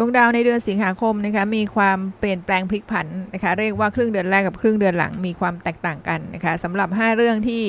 ดวงดาวในเดือนสิงหาคมนะคะมีความเปลี่ยนแปลงพลิกผันนะคะเรียกว่าครึ่งเดือนแรกกับครึ่งเดือนหลังมีความแตกต่างกันนะคะสำหรับ 5 เรื่องที่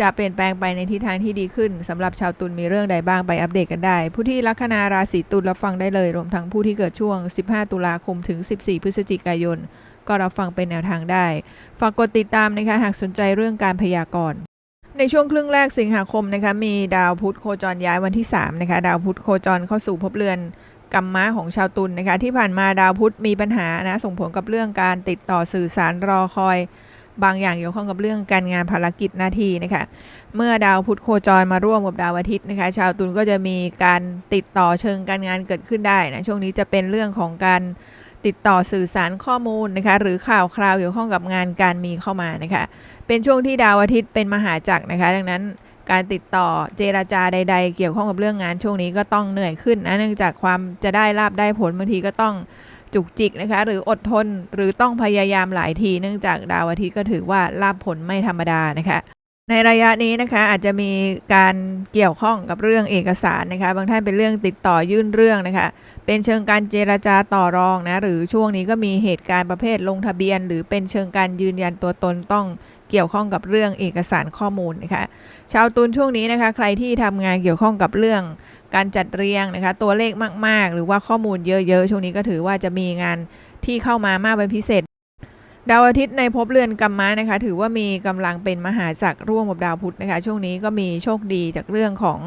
จะเปลี่ยนแปลงไปในทิศทางที่ดีขึ้นสำหรับชาวตุลมีเรื่องใดบ้างไปอัปเดตกันได้ ผู้ที่ลัคนาราศีตุลรับฟังได้เลย รวมทั้งผู้ที่เกิดช่วง 15 ตุลาคมถึง 14 พฤศจิกายน ก็รับฟังเป็นแนวทางได้ ฝากกดติดตามนะคะหากสนใจเรื่องการพยากรณ์ในช่วงครึ่งแรกสิงหาคมนะคะมีดาวพุธโคจรย้ายวันที่3นะคะดาวพุธโคจรเข้าสู่ภพเรือน กรรมะของชาวตุลนนะคะที่ผ่านมาดาวพุธมีปัญหานะส่งผลกับเรื่องการติดต่อสื่อสารรอคอย บางอย่างเกี่ยวข้องกับเรื่องการงานภารกิจหน้าที่นะคะเมื่อดาวพุธโคจรมาร่วมกับดาวอาทิตย์นะคะชาวตุลก็จะมีการติดต่อเชิงการงานเกิดขึ้นได้นะช่วงนี้จะเป็นเรื่องของการติดต่อสื่อสารข้อมูลนะคะหรือข่าวคราวเกี่ยวข้องกับงานการมีเข้ามานะคะเป็นช่วงที่ดาวอาทิตย์เป็นมหาจักรนะคะ ดังนั้น การติดต่อเจราจาใด ๆ เกี่ยวข้องกับเรื่องงานช่วงนี้ก็ต้องเหนื่อยขึ้นนะเนื่องจากความจะได้ลาบได้ผลบางทีก็ต้องจุกจิกนะคะ หรืออดทนหรือต้องพยายามหลายที เนื่องจากดาวอาทิตย์ก็ถือว่าลาบผลไม่ธรรมดานะคะในระยะนี้นะคะอาจจะมีการเกี่ยวข้องกับเรื่องเอกสารนะคะบางท่านเป็นเรื่องติดต่อยื่นเรื่องนะคะ เป็นเชิงการเจรจาต่อรองนะหรือช่วงนี้ก็มีเหตุการณ์ประเภทลงทะเบียน หรือเป็นเชิงการยืนยันตัวตนต้อง เกี่ยวข้องกับเรื่องเอกสารข้อมูลนะคะชาวตุลช่วงนี้นะคะ ใครที่ทำงานเกี่ยวข้องกับเรื่องการจัดเรียงนะคะ ตัวเลขมาก ๆ หรือว่าข้อมูลเยอะ ๆ ช่วงนี้ก็ถือว่าจะมีงานที่เข้ามามากเป็นพิเศษ ดาวอาทิตย์ในภพเรือนกรรมะนะคะ ถือว่ามีกำลังเป็นมหาจักรร่วมกับดาวพุธนะคะ ช่วงนี้ก็มีโชคดีจากเรื่องของ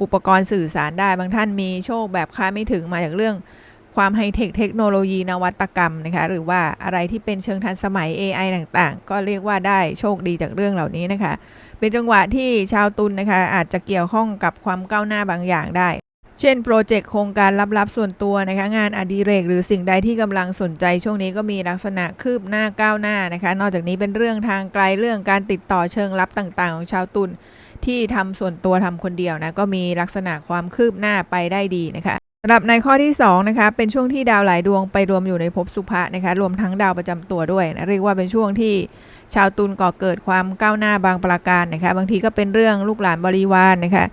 อุปกรณ์สื่อสารได้บางท่านมีโชคแบบคาดไม่ถึงมาจากเรื่อง ความไฮเทคเทคโนโลยีนวัตกรรมนะคะ หรือว่าอะไรที่เป็นเชิงทันสมัย AI ต่างๆ ก็เรียกว่าได้โชคดีจากเรื่องเหล่านี้นะคะ เป็นจังหวะที่ชาวตุลนนะคะ อาจจะเกี่ยวข้องกับความก้าวหน้าบางอย่างได้ เช่นโปรเจกต์โครงการลับๆส่วนตัวนะคะ งานอดิเรก หรือสิ่งใดที่กำลังสนใจช่วงนี้ก็มีลักษณะคืบหน้าก้าวหน้านะคะ นอกจากนี้เป็นเรื่องทางไกลเรื่องการติดต่อเชิงลับต่างๆ ของชาวตุลที่ทำส่วนตัวทำคนเดียวนะก็มีลักษณะความคืบหน้าไปได้ดีนะคะำหรับในข้อที่2นะคะเป็นช่วงที่ดาวหลายดวงไปรวมอยู่ในภพสุภะนะคะรวมทั้งดาวประจำตัวด้วยนะเรียกว่าเป็นช่วงที่ชาวตุลก่อเกิดความก้าวหน้าบางประการนะคะบางทีก็เป็นเรื่องลูกหลานบริวารนนะคะ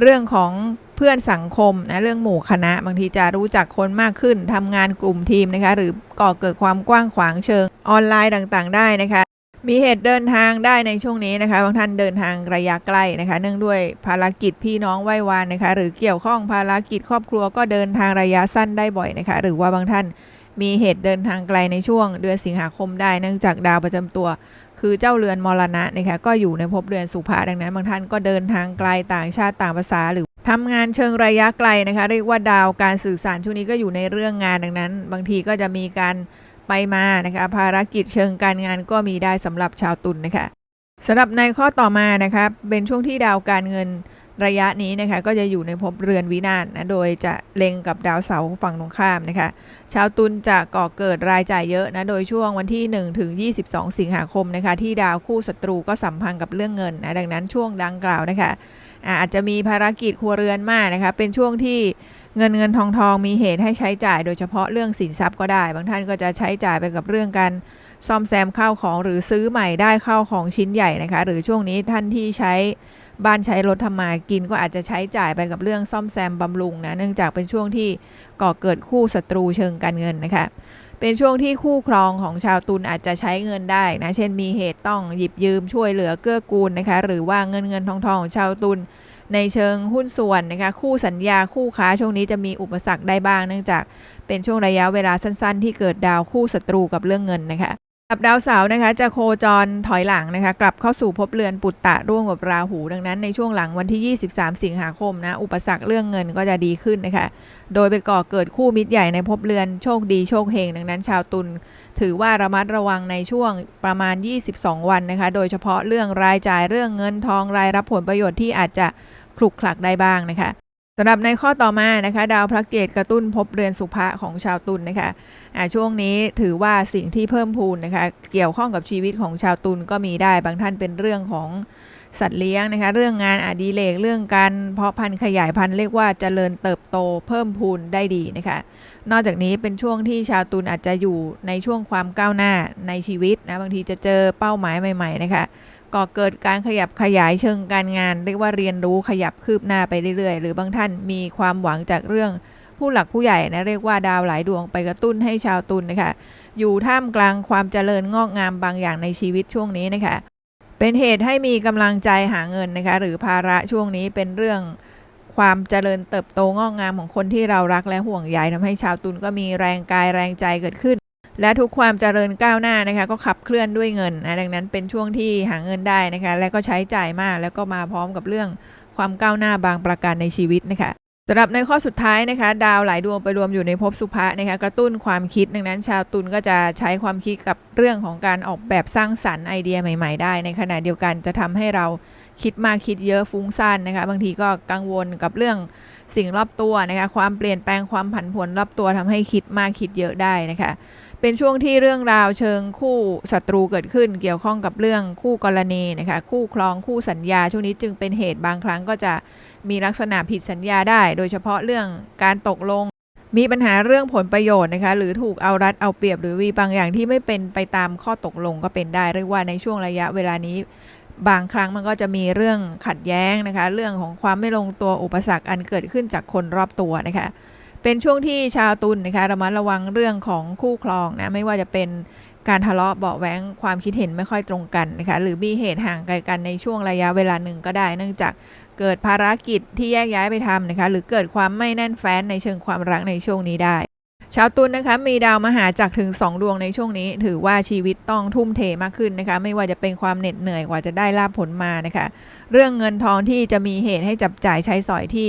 เรื่องของเพื่อนสังคมนะเรื่องหมู่คณะ บางทีจะรู้จักคนมากขึ้นทำงานกลุ่มทีมนะคะหรือก่อเกิดความกว้างขวางเชิงออนไลน์ต่างๆ ได้นะคะ มีเหตุเดินทางได้ในช่วงนี้นะคะ บางท่านเดินทางระยะใกล้นะคะ เนื่องด้วยภารกิจพี่น้องไหว้วานนะคะ หรือเกี่ยวข้องภารกิจครอบครัวก็เดินทางระยะสั้นได้บ่อยนะคะ หรือว่าบางท่านมีเหตุเดินทางไกลในช่วงเดือนสิงหาคมได้ เนื่องจากดาวประจำตัว คือเจ้าเรือนมรณะนะคะ ก็อยู่ในภพเรือนสุภาดังนั้น บางท่านก็เดินทางไกลต่างชาติต่างภาษาหรือทำงานเชิงระยะไกลนะคะ เรียกว่าดาวการสื่อสารช่วงนี้ก็อยู่ในเรื่องงานดังนั้น บางทีก็จะมีการ ไปมานะคะภารกิจเชิงการงานก็มีได้สำหรับชาวตุลนนะคะสำหรับในข้อต่อมานะคะเป็นช่วงที่ดาวการเงินระยะนี้นะคะก็จะอยู่ในภพเรือนวินาศนะโดยจะเล็งกับดาวเสาฝั่งตรงข้ามนะคะชาวตุลจะก่อเกิดรายจ่ายเยอะนะโดยช่วงวันที่1ถึง22 สิงหาคมนะคะที่ดาวคู่ศัตรูก็สัมพันธ์กับเรื่องเงินนะดังนั้นช่วงดังกล่าวนะคะอาจจะมีภารกิจครัวเรือนมากนะคะเป็นช่วงที่ เงินเงินทองทองมีเหตุให้ใช้จ่ายโดยเฉพาะเรื่องสินทรัพย์ก็ได้ บางท่านก็จะใช้จ่ายไปกับเรื่องการซ่อมแซมข้าวของหรือซื้อใหม่ได้ข้าวของชิ้นใหญ่นะคะ หรือช่วงนี้ท่านที่ใช้บ้านใช้รถทำมากินก็อาจจะใช้จ่ายไปกับเรื่องซ่อมแซมบำรุงนะเนื่องจากเป็นช่วงที่ก่อเกิดคู่ศัตรูเชิงการเงินนะคะ เป็นช่วงที่คู่ครองของชาวตุลอาจจะใช้เงินได้นะเช่นมีเหตุต้องหยิบยืมช่วยเหลือเกื้อกูลนะคะ หรือว่าเงินเงินทองทองของชาวตุล ในเชิงหุ้นส่วนนะคะคู่สัญญาคู่ค้าช่วงนี้จะมีอุปสรรคได้บ้าง เนื่องจากเป็นช่วงระยะเวลาสั้นๆ ที่เกิดดาวคู่ศัตรูกับเรื่องเงินนะคะกับดาวเสาร์นะคะจะโคจรถอยหลังนะคะกลับเข้าสู่ภพเรือนปุตตะร่วมกับราหู ดังนั้นในช่วงหลังวันที่ 23 สิงหาคมนะอุปสรรคเรื่องเงินก็จะดีขึ้นนะคะโดยไปก่อเกิดคู่มิตรใหญ่ในภพเรือนโชคดีโชคเฮงดังนั้นชาวตุลถือว่าระมัดระวังในช่วงประมาณ 22 วันนะคะโดยเฉพาะเรื่องรายจ่ายเรื่องเงินทองรายรับผลประโยชน์ที่อาจจะ คลุกคลักได้บ้างนะคะสำหรับในข้อต่อมานะคะ ดาวพระเกตกระตุ้นพบเรือนสุภะของชาวตุลนนะคะอ่าช่วงนี้ถือว่าสิ่งที่เพิ่มพูนนะคะ เกี่ยวข้องกับชีวิตของชาวตุลก็มีได้บางท่านเป็นเรื่องของสัตว์เลี้ยงนะคะ เรื่องงานอดิเรกเรื่องการเพาะพันธุ์ขยายพันธุ์เรียกว่าเจริญเติบโตเพิ่มพูนได้ดีนะคะ นอกจากนี้เป็นช่วงที่ชาวตุลอาจจะอยู่ในช่วงความก้าวหน้าในชีวิตนะบางทีจะเจอเป้าหมายใหม่ ๆ นะคะ ก่อเกิดการขยับขยายเชิงการงาน เรียกว่าเรียนรู้ขยับคืบหน้าไปเรื่อยๆ หรือบางท่านมีความหวังจากเรื่องผู้หลักผู้ใหญ่นะเรียกว่าดาวหลายดวงไปกระตุ้นให้ชาวตุลนะคะอยู่ท่ามกลางความเจริญงอกงามบางอย่างในชีวิตช่วงนี้นะคะเป็นเหตุให้มีกำลังใจหาเงินนะคะหรือภาระช่วงนี้เป็นเรื่องความเจริญเติบโตงอกงามของคนที่เรารักและห่วงใยทำให้ชาวตุลก็มีแรงกายแรงใจเกิดขึ้น และทุกความเจริญก้าวหน้านะคะก็ขับเคลื่อนด้วยเงินนะดังนั้นเป็นช่วงที่หาเงินได้นะคะและก็ใช้จ่ายมากแล้วก็มาพร้อมกับเรื่องความก้าวหน้าบางประการในชีวิตนะคะสำหรับในข้อสุดท้ายนะคะ ดาวหลายดวงไปรวมอยู่ในภพสุภะนะคะกระตุ้นความคิดดังนั้น ชาวตุลก็จะใช้ความคิดกับเรื่องของการออกแบบสร้างสรรค์ไอเดียใหม่ ๆ ได้ ในขณะเดียวกันจะทำให้เราคิดมากคิดเยอะฟุ้งซ่านนะคะ บางทีก็กังวลกับเรื่องสิ่งรอบตัวนะคะ ความเปลี่ยนแปลงความผันผวนรอบตัวทำให้คิดมากคิดเยอะได้นะคะ เป็นช่วงที่เรื่องราวเชิงคู่ศัตรูเกิดขึ้น เกี่ยวข้องกับเรื่องคู่กรณีนะคะคู่ครองคู่สัญญา ช่วงนี้จึงเป็นเหตุบางครั้งก็จะมีลักษณะผิดสัญญาได้ โดยเฉพาะเรื่องการตกลง มีปัญหาเรื่องผลประโยชน์นะคะหรือถูกเอารัดเอาเปรียบหรือมีบางอย่างที่ไม่เป็นไปตามข้อตกลงก็เป็นได้เรียกว่าในช่วงระยะเวลานี้บางครั้งมันก็จะมีเรื่องขัดแย้งนะคะ เรื่องของความไม่ลงตัวอุปสรรคอันเกิดขึ้นจากคนรอบตัวนะคะ เป็นช่วงที่ชาวตุลนนะคะระมัดระวังเรื่องของคู่ครองนะไม่ว่าจะเป็นการทะเลาะเบาะแว้งความคิดเห็นไม่ค่อยตรงกันนะคะหรือมีเหตุห่างไกลกันในช่วงระยะเวลาหนึ่งก็ได้ เนื่องจากเกิดภารกิจที่แยกย้ายไปทำนะคะหรือเกิดความไม่แน่นแฟ้นในเชิงความรักในช่วงนี้ได้ ชาวตุลนนะคะมีดาวมหาจักรถึง 2 ดวงในช่วงนี้ ถือว่าชีวิตต้องทุ่มเทมากขึ้นนะคะไม่ว่าจะเป็นความเหน็ดเหนื่อยกว่าจะได้ลาบผลมานะคะเรื่องเงินทองที่จะมีเหตุให้จับจ่ายใช้สอยที่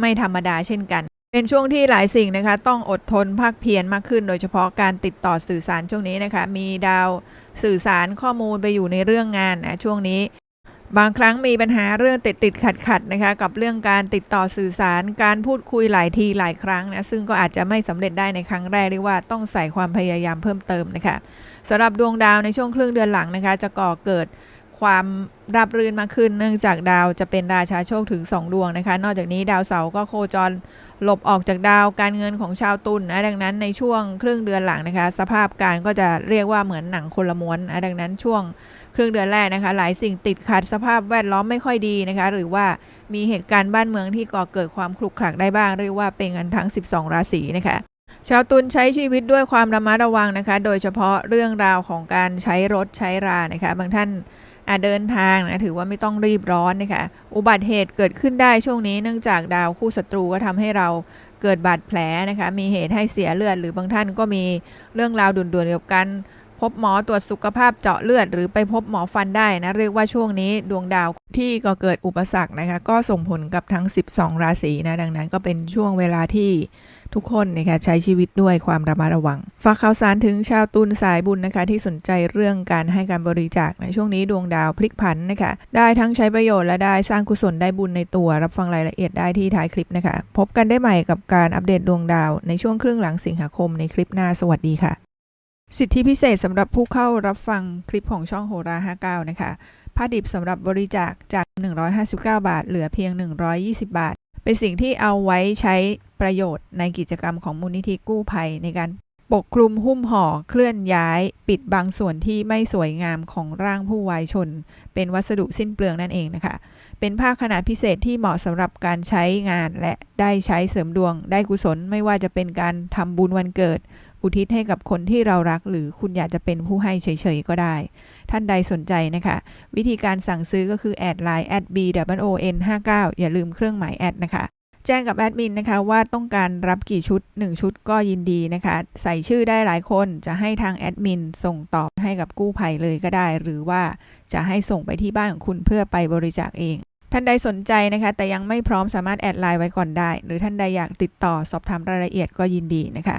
ไม่ธรรมดาเช่นกัน เป็นช่วงที่หลายสิ่งนะคะ ต้องอดทนภาคเพียรมากขึ้น โดยเฉพาะการติดต่อสื่อสารช่วงนี้นะคะ มีดาวสื่อสารข้อมูลไปอยู่ในเรื่องงานนะช่วงนี้ บางครั้งมีปัญหาเรื่องติดติดขัดขัดนะคะ กับเรื่องการติดต่อสื่อสารการพูดคุยหลายทีหลายครั้งนะซึ่งก็อาจจะไม่สำเร็จได้ในครั้งแรกเรียกว่าต้องใส่ความพยายามเพิ่มเติมนะคะสำหรับดวงดาวในช่วงครึ่งเดือนหลังนะคะ จะก่อเกิด ความราบรื่นมากขึ้น เนื่องจากดาวจะเป็นราชาโชคถึง 2 ดวงนะคะ นอกจากนี้ดาวเสาร์ก็โคจรหลบออกจากดาวการเงินของชาวตุลนนะดังนั้นในช่วงครึ่งเดือนหลังนะคะ สภาพการก็จะเรียกว่าเหมือนหนังคนละม้วนนะดังนั้นช่วงครึ่งเดือนแรกนะคะ หลายสิ่งติดขัดสภาพแวดล้อมไม่ค่อยดีนะคะ หรือว่ามีเหตุการณ์บ้านเมืองที่ก่อเกิดความคลุกคลักได้บ้าง เรียกว่าเป็นกันทั้ง 12 ราศีนะคะชาวตุลใช้ชีวิตด้วยความระมัดระวังนะคะ โดยเฉพาะเรื่องราวของการใช้รถใช้รานะคะ บางท่าน เดินทางนะถือว่าไม่ต้องรีบร้อนนะคะอุบัติเหตุเกิดขึ้นได้ช่วงนี้เนื่องจากดาวคู่ศัตรูก็ทำให้เราเกิดบาดแผลนะคะมีเหตุให้เสียเลือด หรือบางท่านก็มีเรื่องราวด่วนๆเกี่ยวกัน พบหมอตรวจสุขภาพเจาะเลือด หรือไปพบหมอฟันได้นะเรียกว่าช่วงนี้ดวงดาวที่ก็เกิดอุปสรรคนะคะก็ส่งผลกับทั้ง 12 ราศีนะดังนั้นก็เป็นช่วงเวลาที่ทุกคนนะคะใช้ชีวิตด้วยความระมัดระวัง ฝากข่าวสารถึงชาวตุลสายบุญนะคะ ที่สนใจเรื่องการให้การบริจาคในช่วงนี้ดวงดาวพลิกผันนะคะ ได้ทั้งใช้ประโยชน์และได้สร้างกุศลได้บุญในตัว รับฟังรายละเอียดได้ที่ท้ายคลิปนะคะ พบกันได้ใหม่กับการอัปเดตดวงดาวในช่วงครึ่งหลังสิงหาคมในคลิปหน้าสวัสดีค่ะ สิทธิพิเศษสำหรับผู้เข้ารับฟังคลิปของช่องโหรา 59 นะคะผ้าดิบสำหรับบริจาคจาก 159 บาท เหลือเพียง 120 บาท เป็นสิ่งที่เอาไว้ใช้ประโยชน์ในกิจกรรมของมูลนิธิกู้ภัย ในการปกคลุมหุ้มห่อเคลื่อนย้าย ปิดบางส่วนที่ไม่สวยงามของร่างผู้วายชน เป็นวัสดุสิ้นเปลืองนั่นเองนะคะ เป็นผ้าขนาดพิเศษที่เหมาะสำหรับการใช้งานและได้ใช้เสริมดวง ได้กุศลไม่ว่าจะเป็นการทำบุญวันเกิด อุทิศให้กับคนที่เรารัก หรือคุณอยากจะเป็นผู้ให้เฉยๆก็ได้ ท่านใดสนใจนะคะ วิธีการสั่งซื้อก็คือแอดไลน์ at b w o n 5 9อย่าลืมเครื่องหมายแอดนะคะแจ้งกับแอดมินนะคะว่าต้องการรับกี่ชุด 1 ชุดก็ยินดีนะคะ ใส่ชื่อได้หลายคนจะให้ทางแอดมินส่งต่อให้กับกู้ภัยเลยก็ได้ หรือว่าจะให้ส่งไปที่บ้านของคุณเพื่อไปบริจาคเอง ท่านใดสนใจนะคะ แต่ยังไม่พร้อมสามารถแอดไลน์ไว้ก่อนได้ หรือท่านใดอยากติดต่อสอบถามรายละเอียดก็ยินดีนะคะ